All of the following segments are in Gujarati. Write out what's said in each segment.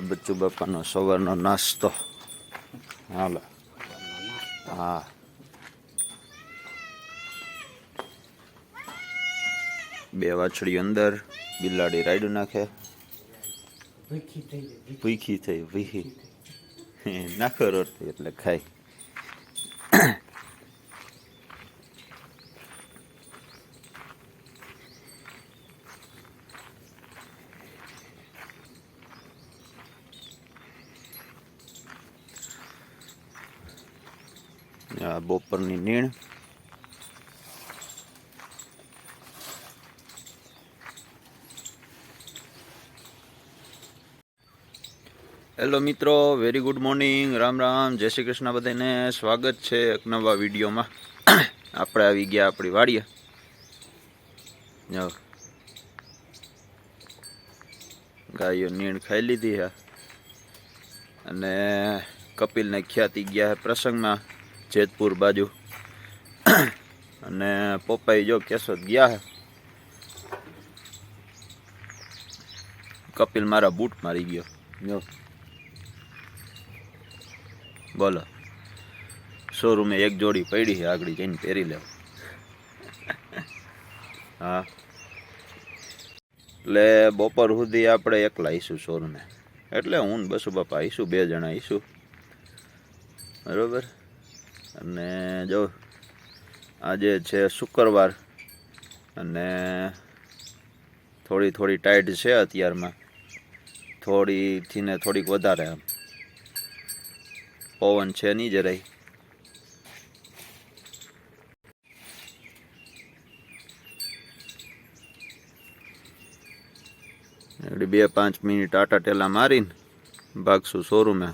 બચ્ચુ બાપાનો સવારનો નાસ્તો. હાલો. હા. બે વાછડી અંદર બિલાડી રાયડું નાખે. ભૂખી થઈ ભૂખી. થઈ નાખો રોટલી એટલે ખાય. આ બપોરની નીણ. હેલો મિત્રો very good morning Ram Ram. જય શ્રી કૃષ્ણ બધાને. સ્વાગત છે એક નવા વિડીયોમાં. આપણે આવી ગયા આપણી વાડીએ. ગાયો નીણ ખાઈ લીધી હા. અને કપિલને ખ્યાતિ ગયા પ્રસંગમાં. જેતપુર બાજુ. અને પપ્પાઈ જો કેશોદ ગયા હે. કપિલ મારા બૂટ મારી ગયો. જો. બોલો. શોરૂમે એક જોડી પડી છે આગળ જઈને પહેરી લેવ. હા. એટલે બપોર સુધી આપણે એકલા આવીશું શોરૂમે એટલે હું બસુ બાપા આવીશું બે જણા આવીશું બરોબર? અને જો, આજે છે શુક્રવાર અને થોડી થોડી ટાઈટ છે અત્યારમાં. થોડીથી ને થોડીક વધારે એમ પવન છે નહીં જરાય. બે પાંચ મિનિટ આટા ટેલા મારીને ભાગશું શોરૂમે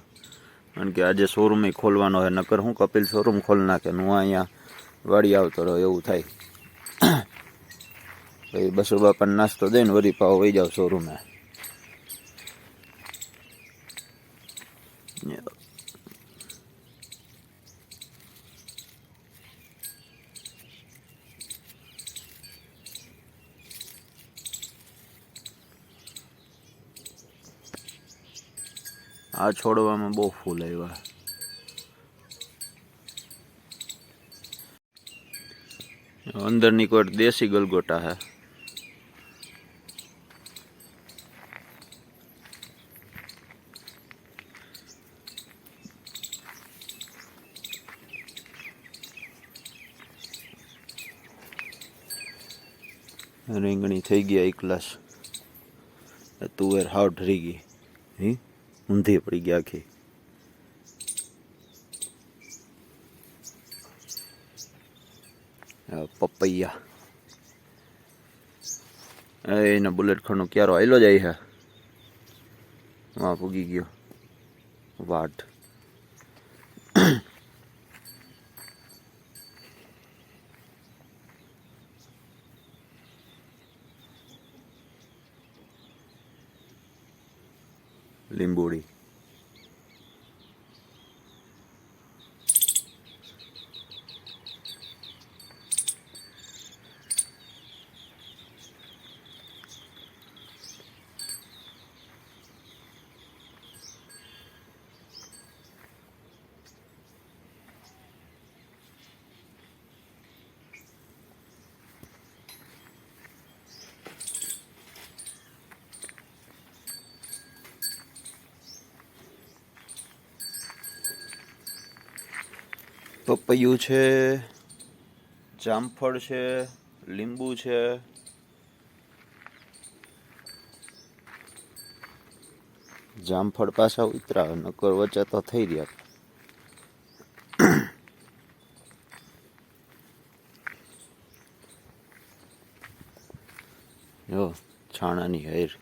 કારણ કે આજે શોરૂમે ખોલવાનો હોય, નકર હું કપિલ શોરૂમ ખોલ નાખે હું અહીંયા વાડી આવતો રહ્યો, એવું થાય. પછી બસો બાપાને નાસ્તો દઈને વરી પાવ વહી જાવ શોરૂમે આ છોડવામાં બહુ ફૂલ આવ્યા. અંદરની કોઈ દેશી ગલગોટા હે. રીંગણી થઈ ગયા એક ગ્લાસ. તુવેર હાવ ઢરી ગઈ. હી? ઊંધી પડી ગયા આખી. પપૈયા. એના બુલેટ ખાનો ક્યારો આવેલો જાય હે વાં પૂગી ગયો. વાટ લીંબોડી. પપૈયું છે, જામફળ છે, લીંબુ છે. જામફળ પાછા ઉતરા, નકર વચ્ચે તો થઈ રહ્યા. જો છાણાની હેર.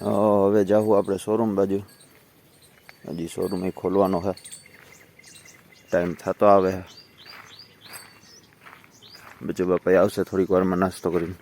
હવે જાવું આપણે શોરૂમ બાજુ. હજી શોરૂમ એ ખોલવાનો છે ટાઈમ થતો આવે હે. બીજું બાપા આવશે થોડીક વારમાં નાસ્તો કરીને.